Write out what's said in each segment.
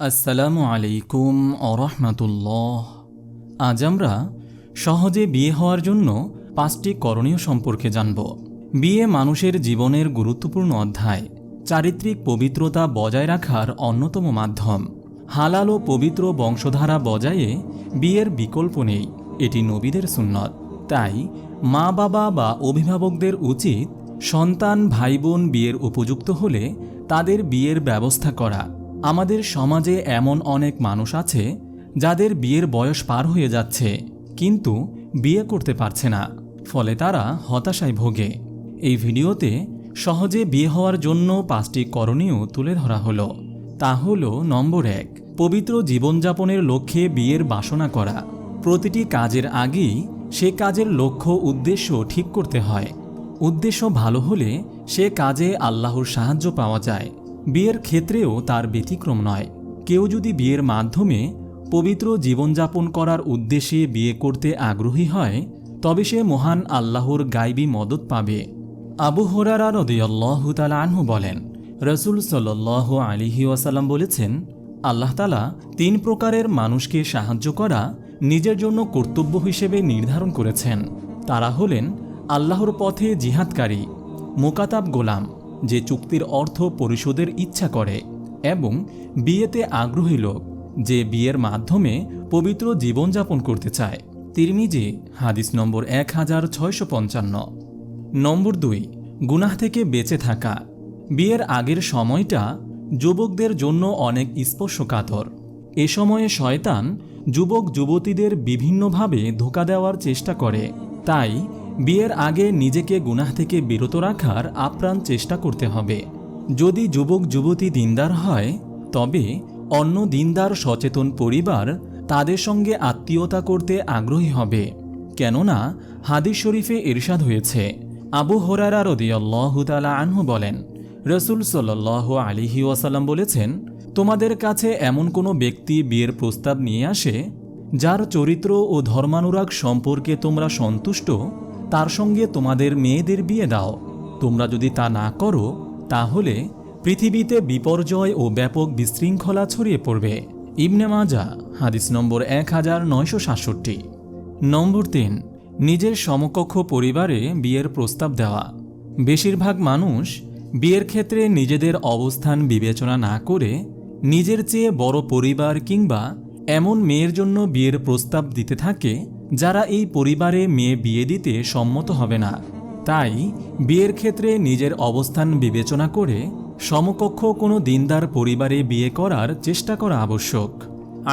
আসসালামু আলাইকুম আরহামাতুল্লাহ আজ আমরা সহজে বিয়ে হওয়ার জন্য পাঁচটি করণীয় সম্পর্কে জানব। বিয়ে মানুষের জীবনের গুরুত্বপূর্ণ অধ্যায়। চারিত্রিক পবিত্রতা বজায় রাখার অন্যতম মাধ্যম। হালাল ও পবিত্র বংশধারা বজায়ে বিয়ের বিকল্প নেই। এটি নবীদের সুন্নত। তাই মা বাবা বা অভিভাবকদের উচিত সন্তান ভাই বোন বিয়ের উপযুক্ত হলে তাদের বিয়ের ব্যবস্থা করা। আমাদের সমাজে এমন অনেক মানুষ আছে যাদের বিয়ের বয়স পার হয়ে যাচ্ছে, কিন্তু বিয়ে করতে পারছে না, ফলে তারা হতাশায় ভোগে। এই ভিডিওতে সহজে বিয়ে হওয়ার জন্য পাঁচটি করণীয় তুলে ধরা হলো। তা হল নম্বর এক, পবিত্র জীবনযাপনের লক্ষ্যে বিয়ের বাসনা করা। প্রতিটি কাজের আগেই সে কাজের লক্ষ্য, উদ্দেশ্য ঠিক করতে হয়। উদ্দেশ্য ভালো হলে সে কাজে আল্লাহর সাহায্য পাওয়া যায়। বিয়ের ক্ষেত্রেও তার ব্যতিক্রম নয়। কেউ যদি বিয়ের মাধ্যমে পবিত্র জীবনযাপন করার উদ্দেশ্যে বিয়ে করতে আগ্রহী হয়, তবে সে মহান আল্লাহর গাইবী মদত পাবে। আবু হরারা রদিয়াল্লাহতালা আনহু বলেন, রসুল সাল্লাহ আলিহি ওয়াসাল্লাম বলেছেন, আল্লাহ তালা তিন প্রকারের মানুষকে সাহায্য করা নিজের জন্য কর্তব্য হিসেবে নির্ধারণ করেছেন। তারা হলেন আল্লাহর পথে জিহাদকারী, মোকাতাব গোলাম যে চুক্তির অর্থ পরিশোধের ইচ্ছা করে এবং বিয়েতে আগ্রহী লোক যে বিয়ের মাধ্যমে পবিত্র জীবনযাপন করতে চায়। তিরমিজি, হাদিস নম্বর এক হাজার ছয়শো পঞ্চান্ন। নম্বর দুই, গুনাহ থেকে বেঁচে থাকা। বিয়ের আগের সময়টা যুবকদের জন্য অনেক স্পর্শকাতর। এ সময়ে শয়তান যুবক যুবতীদের বিভিন্নভাবে ধোকা দেওয়ার চেষ্টা করে, তাই বিয়ের আগে নিজেকে গুনাহ থেকে বিরত রাখার আপ্রাণ চেষ্টা করতে হবে। যদি যুবক, যুবতী দিনদার হয়, তবে অন্য দিনদার সচেতন পরিবার তাদের সঙ্গে আত্মীয়তা করতে আগ্রহী হবে। কেননা, হাদিস শরীফে ইরশাদ হয়েছে। আবু হরারা রদিয়াল্লাহুতালা আনহু বলেন, রসুল সাল্লাহ আলিহি ওয়াসাল্লাম বলেছেন, তোমাদের কাছে এমন কোনো ব্যক্তি বিয়ের প্রস্তাব নিয়ে আসে, যার চরিত্র ও ধর্মানুরাগ সম্পর্কে তোমরা সন্তুষ্ট তার সঙ্গে তোমাদের মেয়েদের বিয়ে দাও। তোমরা যদি তা না করো, তাহলে পৃথিবীতে বিপর্যয় ও ব্যাপক বিশৃঙ্খলা ছড়িয়ে পড়বে। ইবনে মাজা, হাদিস নম্বর এক হাজার নয়শো সাতষট্টি। নম্বর তিন, নিজের সমকক্ষ পরিবারে বিয়ের প্রস্তাব দেওয়া। বেশিরভাগ মানুষ বিয়ের ক্ষেত্রে নিজেদের অবস্থান বিবেচনা না করে নিজের চেয়ে বড় পরিবার কিংবা এমন মেয়ের জন্য বিয়ের প্রস্তাব দিতে থাকে যারা এই পরিবারে মেয়ে বিয়ে দিতে সম্মত হবে না, তাই বিয়ের ক্ষেত্রে নিজের অবস্থান বিবেচনা করে সমকক্ষ কোনো দিনদার পরিবারে বিয়ে করার চেষ্টা করা আবশ্যক।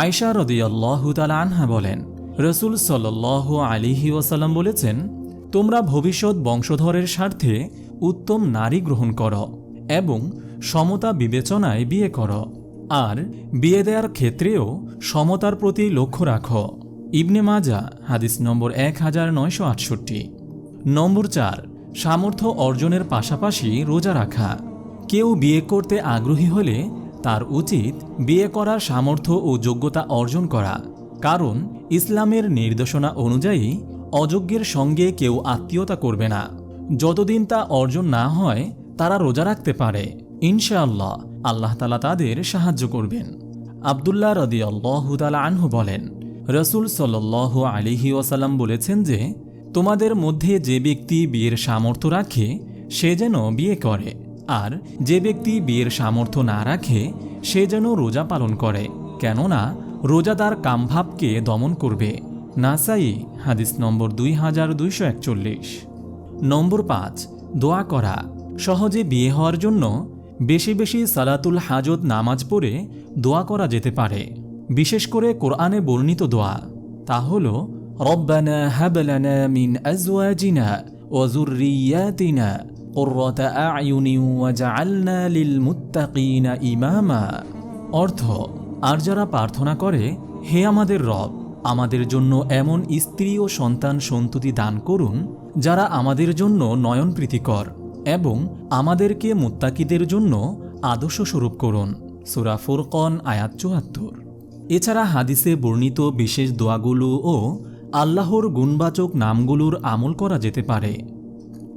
আয়সা রদিয়াল্লাহুতালা আনহা বলেন, রসুল সাল্লাহ আলিহি ওয়াসাল্লাম বলেছেন, তোমরা ভবিষ্যৎ বংশধরের স্বার্থে উত্তম নারী গ্রহণ করো এবং সমতা বিবেচনায় বিয়ে করো, আর বিয়ে দেওয়ার ক্ষেত্রেও সমতার প্রতি লক্ষ্য রাখো। ইবনে মাজা, হাদিস নম্বর এক হাজার নয়শো আটষট্টি। নম্বর চার, সামর্থ্য অর্জনের পাশাপাশি রোজা রাখা। কেউ বিয়ে করতে আগ্রহী হলে তার উচিত বিয়ে করার সামর্থ্য ও যোগ্যতা অর্জন করা। কারণ ইসলামের নির্দেশনা অনুযায়ী অযোগ্যের সঙ্গে কেউ আত্মীয়তা করবে না। যতদিন তা অর্জন না হয়, তারা রোজা রাখতে পারে। ইনশাআল্লাহ, আল্লাহ তালা তাদের সাহায্য করবেন। আবদুল্লাহ রদি আল্লাহতালা আনহু বলেন রসুল সাল্ল আলিহি ওয়াসাল্লাম বলেছেন যে, তোমাদের মধ্যে যে ব্যক্তি বিয়ের সামর্থ্য রাখে, সে যেন বিয়ে করে, আর যে ব্যক্তি বিয়ের সামর্থ্য না রাখে, সে যেন রোজা পালন করে, কেননা রোজাদার কামভাবকে দমন করবে। নাসাই, হাদিস নম্বর দুই হাজার দুইশো একচল্লিশ। নম্বর পাঁচ, দোয়া করা, সহজে বিয়ে হওয়ার জন্য বেশি বেশি সালাতুল হাজত নামাজ পড়ে দোয়া করা যেতে পারে। বিশেষ করে কোরআনে বর্ণিত দোয়া তা হল রব্বানা হাবলানা মিন আজওয়াজিনা ও যুররিয়াতিনা قرة أعين وجعلنا للمتقين ইমামা অর্থ আর যারা প্রার্থনা করে হে আমাদের রব আমাদের জন্য এমন স্ত্রী ও সন্তান সন্ততি দান করুন যারা আমাদের জন্য নয়ন প্রীতিকর এবং আমাদেরকে মুত্তাকিদের জন্য আদর্শ স্বরূপ করুন সুরা ফুরকন আয়াত চুয়াত্তর এছাড়া হাদিসে বর্ণিত বিশেষ দোয়াগুলো ও আল্লাহর গুণবাচক নামগুলোর আমল করা যেতে পারে।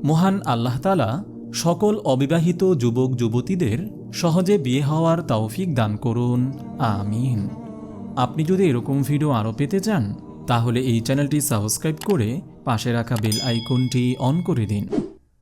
মহান আল্লাহতালা সকল অবিবাহিত যুবক, যুবতীদের সহজে বিয়ে হওয়ার তৌফিক দান করুন। আমিন। আপনি যদি এরকম ভিডিও আরও পেতে চান, তাহলে এই চ্যানেলটি সাবস্ক্রাইব করে পাশে রাখা বেল আইকনটি অন করে দিন।